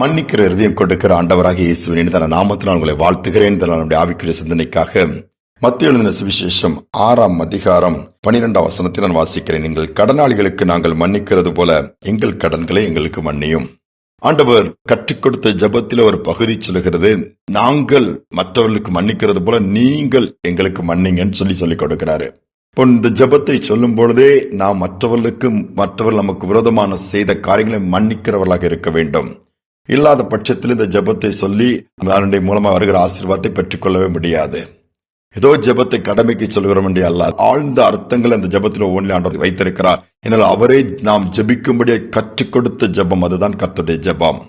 மன்னிக்கிற இருதயம் கொடுக்கிற ஆண்டவராக இயேசுவின் தன நாமத்தில் உங்களை வாழ்த்துகிறேன். தன நம்முடைய ஆவிக்குரிய சிந்தனைக்காக மத்திய எழுதின சுவிசேஷம் ஆறாம் அதிகாரம் பனிரெண்டாம் வசனத்தை நான் வாசிக்கிறேன். எங்கள் கடனாளிகளுக்கு நாங்கள் மன்னிக்கிறது போல எங்கள் கடன்களை எங்களுக்கு மன்னியும். ஆண்டவர் கற்றுக் கொடுத்த ஜபத்தில் ஒரு பகுதி சொல்லுகிறது நாங்கள் மற்றவர்களுக்கு மன்னிக்கிறது போல நீங்கள் எங்களுக்கு மன்னிங்கன்னு சொல்லி சொல்லிக் கொடுக்கிறாரு. இப்போ இந்த ஜபத்தை சொல்லும் பொழுதே நாம் மற்றவர்களுக்கு மற்றவர்கள் நமக்கு விரோதமான செய்த காரியங்களை மன்னிக்கிறவர்களாக இருக்க வேண்டும். இல்லாத பட்சத்தில் இந்த ஜபத்தை சொல்லி அதனுடைய மூலமாக வருகிற ஆசீர்வாதத்தை பெற்றுக்கொள்ளவே முடியாது. ஏதோ ஜெபத்தை கடமைக்கு சொல்கிறோம் என்று அல்ல. ஆழ்ந்த அர்த்தங்கள் அந்த ஜெபத்தில் ஒவ்வொன்றில் ஆண்டவர் வைத்திருக்கிறார். என்னால் அவரே நாம் ஜெபிக்கும்படியே கற்றுக் கொடுத்த ஜெபம் அதுதான் கர்த்தருடைய ஜெபம்.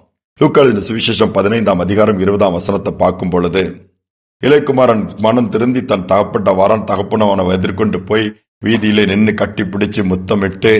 லூக்காளின் சுவிசேஷம் பதினைந்தாம் அதிகாரம் இருபதாம் வசனத்தை பார்க்கும் பொழுது இளையகுமாரன் மனம் திருந்தி தன் தகப்பட்ட வாரான் தகப்பன அவனை எதிர்கொண்டு போய் வீதியிலே நின்று கட்டி பிடிச்சு முத்தமிட்டு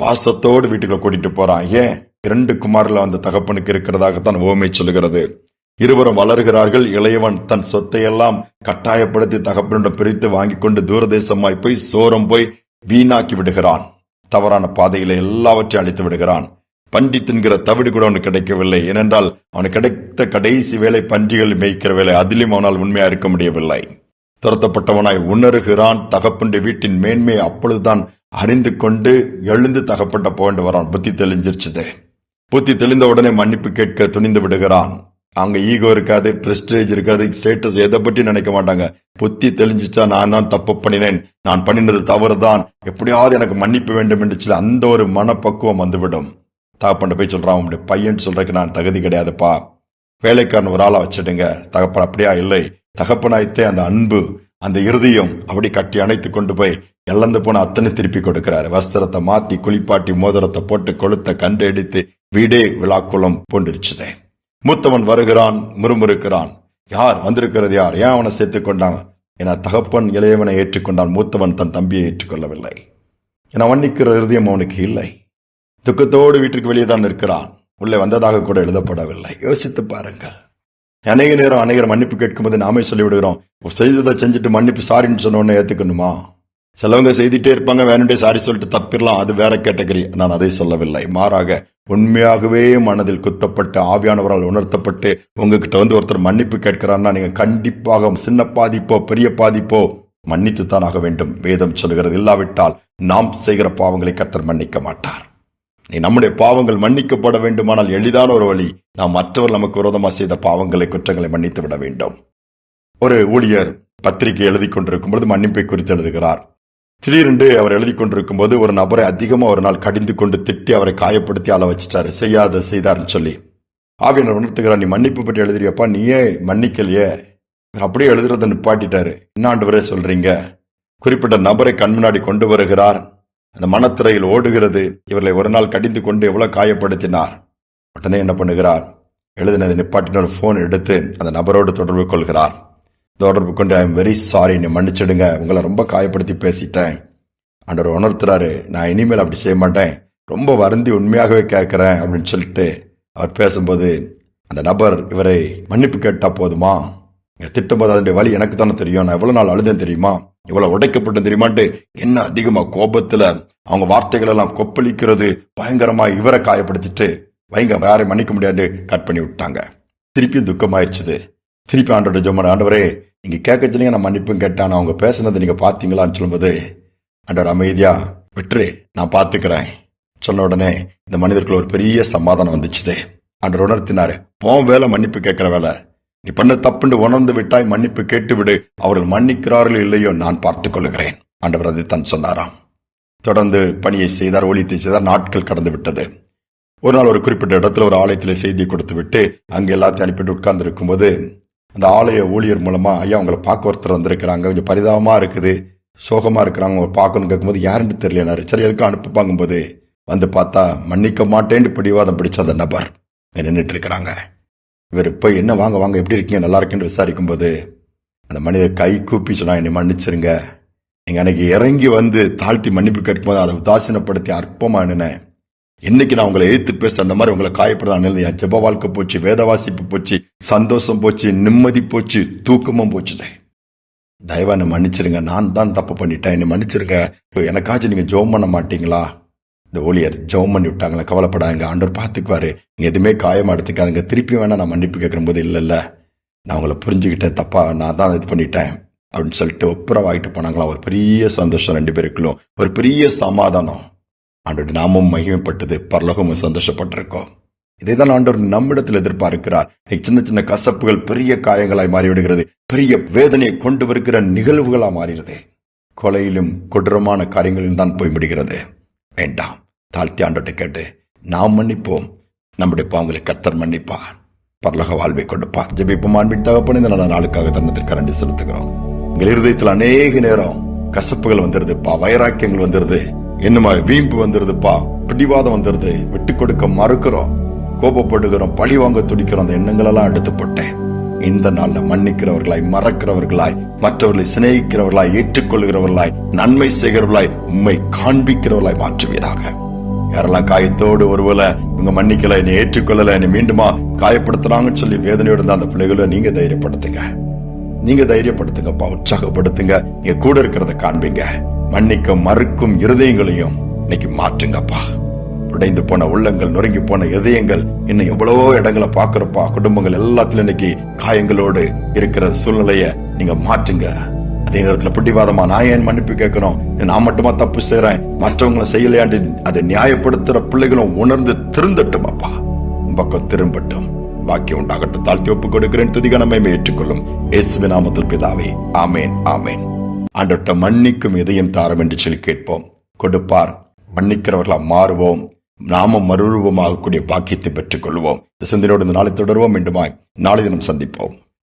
பாசத்தோடு வீட்டுக்குள்ள கூட்டிட்டு போறான். ஏன்? இரண்டு குமாரில் அந்த தகப்பனுக்கு இருக்கிறதாகத்தான் ஓமை சொல்லுகிறது. இருவரும் வளர்கிறார்கள். இளையவன் தன் சொத்தையெல்லாம் கட்டாயப்படுத்தி தகப்பனிடம் பிரித்து வாங்கி கொண்டு தூரதேசமாய் போய் சோரம் போய் வீணாக்கி விடுகிறான். தவறான பாதையில எல்லாவற்றையும் அழித்து விடுகிறான். பன்றி தின்கிற தவிடு கூட அவனுக்கு கிடைக்கவில்லை. ஏனென்றால் அவனுக்கு கிடைத்த கடைசி வேலை பன்றிகள் மேய்க்கிற வேலை. அதிலும் அவனால் உண்மையா இருக்க முடியவில்லை. துரத்தப்பட்டவனாய் உணர்கிறான். தகப்பனுடைய வீட்டின் மேன்மையை அப்பொழுதுதான் அறிந்து கொண்டு எழுந்து தகப்பட்ட போகண்டு வரான். புத்தி தெளிஞ்சிருச்சுது. புத்தி தெளிந்த உடனே மன்னிப்பு கேட்க துணிந்து விடுகிறான். அங்க ஈகோ இருக்காது பிரஸ்டேஜ் இருக்காது ஸ்டேட்டஸ் எதை பற்றி நினைக்க மாட்டாங்க. புத்தி தெளிஞ்சிச்சா நான் தான் தப்பு பண்ணினேன். நான் பண்ணினது தவறுதான். எப்படியாவது எனக்கு மன்னிப்பு வேண்டும் என்று சொல்லி அந்த ஒரு மனப்பக்குவம் வந்துவிடும். தகப்பண்ட போய் சொல்றான் உங்களுடைய பையன் சொல்றதுக்கு நான் தகுதி கிடையாதுப்பா. வேலைக்காரன் ஒரு ஆளா வச்சிடுங்க தகப்பன் அப்படியா? இல்லை. தகப்பனாய்த்தே அந்த அன்பு அந்த இருதயம் அப்படி கட்டி அணைத்து கொண்டு போய் இழந்து போன அத்தனை திருப்பி கொடுக்கிறாரு. வஸ்திரத்தை மாத்தி குளிப்பாட்டி மோதிரத்தை போட்டு கொளுத்த கண்டு அடித்து வீடே விழாக்குளம் போன்றிருச்சுதே மூத்தவன் வருகிறான் முறுமுறுக்கிறான். யார் வந்திருக்கிறது யார் ஏன் அவனை சேர்த்துக் கொண்டாங்க என தகப்பன் இளையவனை ஏற்றுக்கொண்டான். மூத்தவன் தன் தம்பியை ஏற்றுக்கொள்ளவில்லை. என மன்னிக்கிற இருதயம் அவனுக்கு இல்லை. துக்கத்தோடு வீட்டுக்கு வெளியே தான் இருக்கிறான் உள்ளே வந்ததாக கூட எழுதப்படவில்லை. யோசித்து பாருங்கள். அநேக நேரம் அநேகர் மன்னிப்பு கேட்கும்போது நாமே சொல்லிவிடுகிறோம். செய்ததை செஞ்சுட்டு மன்னிப்பு சாரின்னு சொன்ன ஏற்றுக்கணுமா ஏத்துக்கணுமா? சிலவங்க செய்துட்டே இருப்பாங்க வேணுண்டே சாரி சொல்லிட்டு தப்பிடலாம். அது வேற கேட்டகரி நான் அதை சொல்லவில்லை. மாறாக உண்மையாகவே மனதில் குத்தப்பட்டு ஆவியானவரால் உணர்த்தப்பட்டு உங்ககிட்ட வந்து ஒருத்தர் மன்னிப்பு கேட்கிறான்னா நீங்க கண்டிப்பாக சின்ன பாதிப்போ பெரிய பாதிப்போ மன்னித்துத்தான் ஆக வேண்டும். வேதம் சொல்கிறது இல்லாவிட்டால் நாம் செய்கிற பாவங்களை கர்த்தர் மன்னிக்க மாட்டார். நீ நம்முடைய பாவங்கள் மன்னிக்கப்பட வேண்டுமானால் எளிதான ஒரு வழி நாம் மற்றவர் நமக்கு விரோதமாக செய்த பாவங்களை குற்றங்களை மன்னித்து விட வேண்டும். ஒரு ஊழியர் பத்திரிகை எழுதி கொண்டிருக்கும் பொழுது மன்னிப்பை குறித்து எழுதுகிறார். திடீரென்று அவர் எழுதி கொண்டிருக்கும் போது ஒரு நபரை அதிகமாக ஒரு நாள் கடிந்து கொண்டு திட்டி அவரை காயப்படுத்தி ஆள வச்சிட்டாரு. செய்யாத செய்தார்னு சொல்லி. ஆவியனர் உணர்த்துகிறார் நீ மன்னிப்பு பற்றி எழுதுறியப்பா நீயே மன்னிக்கலையே. அப்படியே எழுதுறத நிப்பாட்டிட்டாரு. என்ன ஆண்டவரே சொல்றீங்க? குறிப்பிட்ட நபரை கண் முன்னாடி கொண்டு வருகிறார். அந்த மனத்திரையில் ஓடுகிறது. இவர்களை ஒரு நாள் கடிந்து கொண்டு எவ்வளவு காயப்படுத்தினார். உடனே என்ன பண்ணுகிறார்? எழுதினதை நிப்பாட்டின ஒரு போன் எடுத்து அந்த நபரோடு தொடர்பு கொள்கிறார். தொடர்பு கொண்டு ஐ எம் வெரி சாரி நீ மன்னிச்சிடுங்க. உங்களை ரொம்ப காயப்படுத்தி பேசிட்டேன். ஆண்டவர் உணர்த்துறாரு. நான் இனிமேல் அப்படி செய்ய மாட்டேன். ரொம்ப வருந்தி உண்மையாகவே கேட்குறேன். அப்படின்னு சொல்லிட்டு அவர் பேசும்போது அந்த நபர் இவரை மன்னிப்பு கேட்டால் போதுமா? திட்டும்போது அதனுடைய வழி எனக்கு தானே தெரியும். நான் எவ்வளோ நாள் அழுதேன் தெரியுமா? இவ்வளோ உடைக்கப்பட்டு தெரியுமான்ட்டு என்ன அதிகமாக கோபத்தில் அவங்க வார்த்தைகளெல்லாம் கொப்பளிக்கிறது பயங்கரமாக இவரை காயப்படுத்திட்டு வைங்க யாரையும் மன்னிக்க முடியாது கட் பண்ணி விட்டாங்க. திருப்பியும் துக்கமாயிடுச்சுது திருப்பி ஆண்டோட ஜோமன் ஆண்டவரே நீங்கள் கேட்க சொன்னீங்க நான் மன்னிப்பும் கேட்டான். அவங்க பேசுனதை நீங்கள் பார்த்தீங்களான்னு சொல்லும்போது அண்டர் அமைதியா விட்டுரு நான் பார்த்துக்கிறேன். சொன்ன உடனே இந்த மனிதர்கள் ஒரு பெரிய சமாதானம் வந்துச்சுதே. அன்று உணர்த்தினாரு போன் வேலை மன்னிப்பு கேட்கிற வேலை. நீ பண்ண தப்புண்டு உணர்ந்து விட்டாய் மன்னிப்பு கேட்டு விடு அவர்கள் மன்னிக்கிறார்கள் இல்லையோ நான் பார்த்துக் கொள்கிறேன் ஆண்டவர் அதை தான் சொன்னாராம். தொடர்ந்து பணியை செய்தார் ஒழித்து செய்தார் நாட்கள் கடந்து விட்டது. ஒரு நாள் ஒரு குறிப்பிட்ட இடத்துல ஒரு ஆலயத்தில் செய்தி கொடுத்து விட்டு அங்கே எல்லாத்தையும் அனுப்பிட்டு உட்கார்ந்து இருக்கும்போது அந்த ஆலய ஊழியர் மூலமா ஐயா உங்களை பார்க்க ஒருத்தர் வந்திருக்கிறாங்க. கொஞ்சம் பரிதாபமா இருக்குது. சோகமா இருக்கிறாங்க. உங்களை பார்க்கணும்னு கேட்கும்போது யாருன்னு தெரியலனாரு சரி எதுக்கும் அனுப்பி பார்க்கும்போது வந்து பார்த்தா மன்னிக்க மாட்டேன்னு பிடிவாதம் பிடிச்ச அந்த நபர் நின்றுட்டு இருக்கிறாங்க இவர் இப்போ என்ன வாங்க வாங்க எப்படி இருக்கீங்க நல்லா இருக்குன்னு விசாரிக்கும் போது அந்த மனிதர் கை கூப்பி சொன்னா என்னை மன்னிச்சிருங்க. நீங்க அன்னைக்கு இறங்கி வந்து தாழ்த்தி மன்னிப்பு கேட்கும்போது அதை உதாசீனப்படுத்தி அற்பமா என்னேன் இன்னைக்கு நான் உங்களை எழுத்து பேச அந்த மாதிரி உங்களை காயப்படுதான் என் ஜெப வாழ்க்கை போச்சு வேத வாசிப்பு போச்சு சந்தோஷம் போச்சு நிம்மதி போச்சு தூக்கமும் போச்சுதே தயவா என்னை மன்னிச்சிருங்க. நான் தான் தப்பு பண்ணிட்டேன். என்னை மன்னிச்சிருங்க. எனக்காச்சும் நீங்க ஜோம் பண்ண மாட்டீங்களா? இந்த ஊழியர் ஜெபம் பண்ணி விட்டாங்களே கவலைப்படாங்க ஆண்டவர் பார்த்துக்குவாரு. நீங்க எதுவுமே காயமாக எடுத்துக்காதுங்க. திருப்பி வேணா நான் மன்னிப்பு கேட்கிற போது இல்லை இல்லை. நான் உங்களை புரிஞ்சுக்கிட்டேன். தப்பா நான் தான் இது பண்ணிட்டேன். அப்படின்னு சொல்லிட்டு ஒப்புரவாகிட்டு போனாங்களா? ஒரு பெரிய சந்தோஷம் ரெண்டு பேருக்குள்ளும். ஒரு பெரிய சமாதானம். ஆண்டோட நாமும் மகிமைப்பட்டது பரலோகமும் சந்தோஷப்பட்டிருக்கோம். இதை தான் ஆண்டவர் நம்மிடத்தில் எதிர்பார்க்கிறார். சின்ன சின்ன கசப்புகள் பெரிய காயங்களாய் மாறிவிடுகிறது. பெரிய வேதனையை கொண்டு வருகிற நிகழ்வுகளா மாறிடுது. கொலையிலும் கொடூரமான காரியங்களிலும் தான் போய் முடிகிறது. வேண்டாம். தாழ்த்தி ஆண்டோட்ட கேட்டு நாம் மன்னிப்போம். நம்முடைய பாவங்களை கர்த்தர் மன்னிப்பார். பரலக வாழ்வை கொடுப்பார் ஜபிப்போம். அன்பின் தகப்பன் இந்த நல்ல நாளுக்காக தருணத்திற்கு நன்றி செலுத்துகிறோம். எங்கள் இருதயத்தில் அநேக நேரம் கசப்புகள் வந்துருதுப்பா வைராக்கியங்கள் வந்துருது. என்னமா வீம்பு வந்துருதுப்பா. பிடிவாதம் வந்துருது. விட்டு கொடுக்க மறுக்கிறோம். கோபப்படுகிறோம். பழி வாங்க துடிக்கிறோம். அந்த எண்ணங்கள் எல்லாம் எடுத்து போட்டேன். இந்த நாள்ல மன்னிக்கிறவர்களாய் மறக்கிறவர்களாய் மற்றவர்களை சிநேகிக்கிறவர்களாய் ஏற்றுக்கொள்கிறவர்களாய் நன்மை செய்கிறவர்களாய் உண்மை காண்பிக்கிறவர்களாய் மாற்றுவீராக. யாரெல்லாம் காயத்தோடு ஒருவேளை இவங்க மன்னிக்கல என்னை ஏற்றுக்கொள்ளல என்னை மீண்டுமா காயப்படுத்துறாங்கன்னு சொல்லி வேதனையோடு இருந்த அந்த பிள்ளைகளை நீங்க தைரியப்படுத்துங்க. நீங்க தைரியப்படுத்துங்கப்பா. உற்சாகப்படுத்துங்க. நீங்க கூட இருக்கிறத காண்பீங்க. மன்னிக்க மறுக்கும் இருதயங்களையும் இன்னைக்கு மாற்றுங்கப்பா. உடைந்து போன உள்ளங்கள் நொறுங்கி போன இதயங்கள் இன்னும் எவ்வளவோ இடங்களை பாக்குறப்பா குடும்பங்கள் எல்லாத்துலயும் இன்னைக்கு காயங்களோடு இருக்கிற சூழ்நிலைய நீங்க மாற்றுங்க. அதே நேரத்துல பிடிவாதமா நான் ஏன் மன்னிப்பு கேட்கணும் நான் மட்டுமா தப்பு செய்யறேன் மற்றவங்களை செய்யலையாண்டு அதை நியாயப்படுத்துற பிள்ளைகளும் உணர்ந்து திருந்தட்டும் அப்பா பக்கம் திரும்பட்டும். பாக்கியம் உண்டாகட்டும். தாழ்த்தி ஒப்பு கொடுக்கிறேன். துதிகணமே ஏற்றுக்கொள்ளும். இயேசுவின் நாமத்தில் பிதாவே. ஆமேன் ஆமேன். ஆண்டவர்கிட்ட மன்னிக்கும் இதயம் தாரம் என்று சொல்லி கேட்போம். கொடுப்பார். மன்னிக்கிறவர்களா மாறுவோம். நாம மறுரூபமாகக்கூடிய பாக்கியத்தை பெற்றுக் கொள்வோம் இந்த சிந்தனையோடு இந்த நாளை தொடருவோம். என்றுமாய் நாளை தினம் சந்திப்போம்.